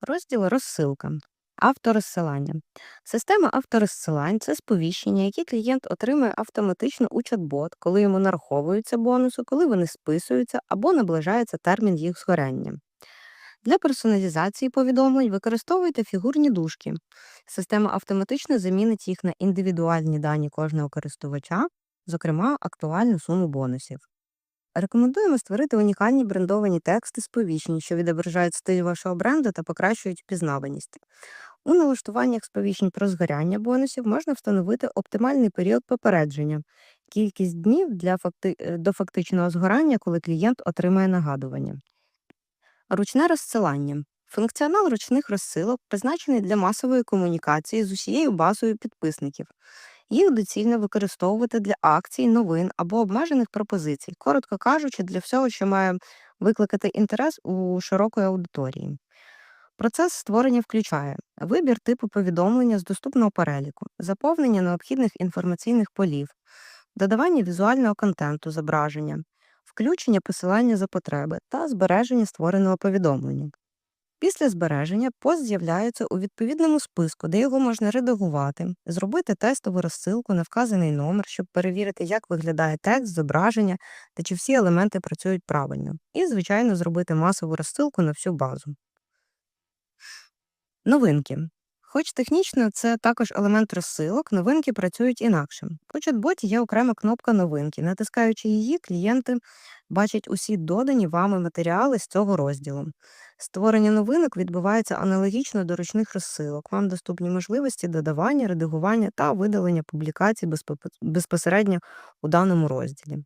Розділ розсилка. Авторозсилання. Система авторозсилань це сповіщення, які клієнт отримує автоматично у чат-бот, коли йому нараховуються бонуси, коли вони списуються або наближається термін їх згоряння. Для персоналізації повідомлень використовуйте фігурні дужки. Система автоматично замінить їх на індивідуальні дані кожного користувача, зокрема актуальну суму бонусів. Рекомендуємо створити унікальні брендовані тексти сповіщень, що відображають стиль вашого бренду та покращують впізнаваність. У налаштуваннях сповіщень про згоряння бонусів можна встановити оптимальний період попередження, кількість днів для факти... е, до фактичного згорання, коли клієнт отримає нагадування. Ручне розсилання. Функціонал ручних розсилок призначений для масової комунікації з усією базою підписників. Їх доцільно використовувати для акцій, новин або обмежених пропозицій, коротко кажучи, для всього, що має викликати інтерес у широкої аудиторії. Процес створення включає вибір типу повідомлення з доступного переліку, заповнення необхідних інформаційних полів, додавання візуального контенту зображення, включення посилання за потреби та збереження створеного повідомлення. Після збереження пост з'являється у відповідному списку, де його можна редагувати, зробити тестову розсилку на вказаний номер, щоб перевірити, як виглядає текст, зображення та чи всі елементи працюють правильно, і, звичайно, зробити масову розсилку на всю базу. Новинки. Хоч технічно це також елемент розсилок, новинки працюють інакше. У чат-боті є окрема кнопка новинки. Натискаючи її, клієнти бачать усі додані вами матеріали з цього розділу. Створення новинок відбувається аналогічно до ручних розсилок. Вам доступні можливості додавання, редагування та видалення публікацій безпосередньо у даному розділі.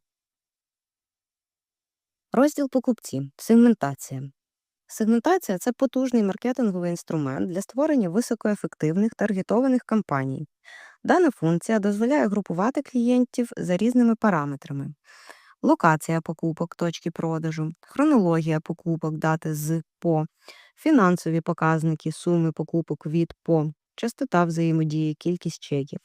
Розділ покупці. Сегментація. Сегментація це потужний маркетинговий інструмент для створення високоефективних таргетованих кампаній. Дана функція дозволяє групувати клієнтів за різними параметрами: локація покупок, точки продажу, хронологія покупок, дати з по, фінансові показники, суми покупок від по, частота взаємодії, кількість чеків.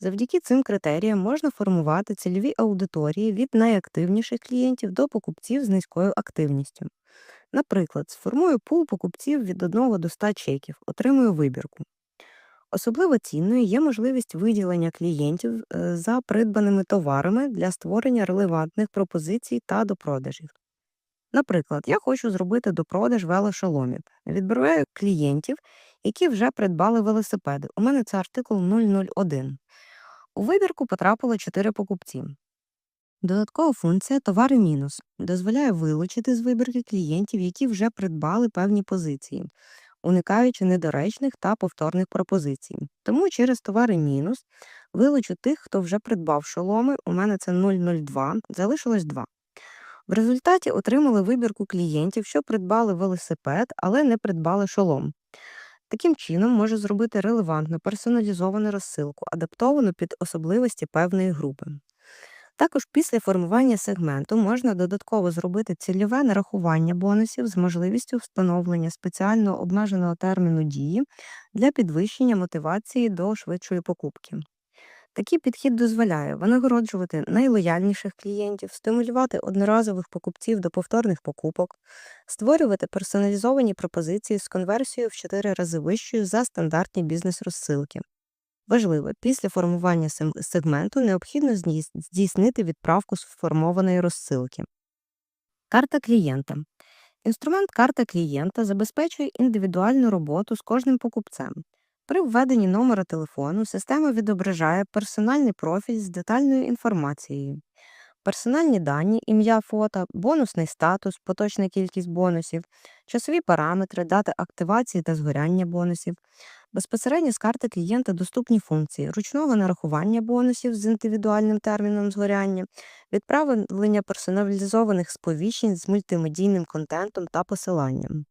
Завдяки цим критеріям можна формувати цільові аудиторії від найактивніших клієнтів до покупців з низькою активністю. Наприклад, сформую пул покупців від 1 до 100 чеків, отримую вибірку. Особливо цінною є можливість виділення клієнтів е, за придбаними товарами для створення релевантних пропозицій та допродажів. Наприклад, я хочу зробити допродаж велошоломів. Відбираю клієнтів, які вже придбали велосипеди. У мене це артикул 001. У вибірку потрапило 4 покупці. Додаткова функція товари мінус дозволяє вилучити з вибірки клієнтів, які вже придбали певні позиції, уникаючи недоречних та повторних пропозицій. Тому через товари мінус вилучу тих, хто вже придбав шоломи. У мене це 002, залишилось 2. В результаті отримали вибірку клієнтів, що придбали велосипед, але не придбали шолом. Таким чином може зробити релевантну персоналізовану розсилку, адаптовану під особливості певної групи. Також після формування сегменту можна додатково зробити цільове нарахування бонусів з можливістю встановлення спеціального обмеженого терміну дії для підвищення мотивації до швидшої покупки. Такий підхід дозволяє винагороджувати найлояльніших клієнтів, стимулювати одноразових покупців до повторних покупок, створювати персоналізовані пропозиції з конверсією в 4 рази вищою за стандартні бізнес-розсилки. Важливо, після формування сегменту необхідно здійснити відправку сформованої розсилки. Карта клієнта. Інструмент карта клієнта забезпечує індивідуальну роботу з кожним покупцем. При введенні номера телефону система відображає персональний профіль з детальною інформацією. Персональні дані, ім'я, фото, бонусний статус, поточна кількість бонусів, часові параметри, дата активації та згоряння бонусів. Безпосередньо з карти клієнта доступні функції ручного нарахування бонусів з індивідуальним терміном згоряння, відправлення персоналізованих сповіщень з мультимедійним контентом та посиланням.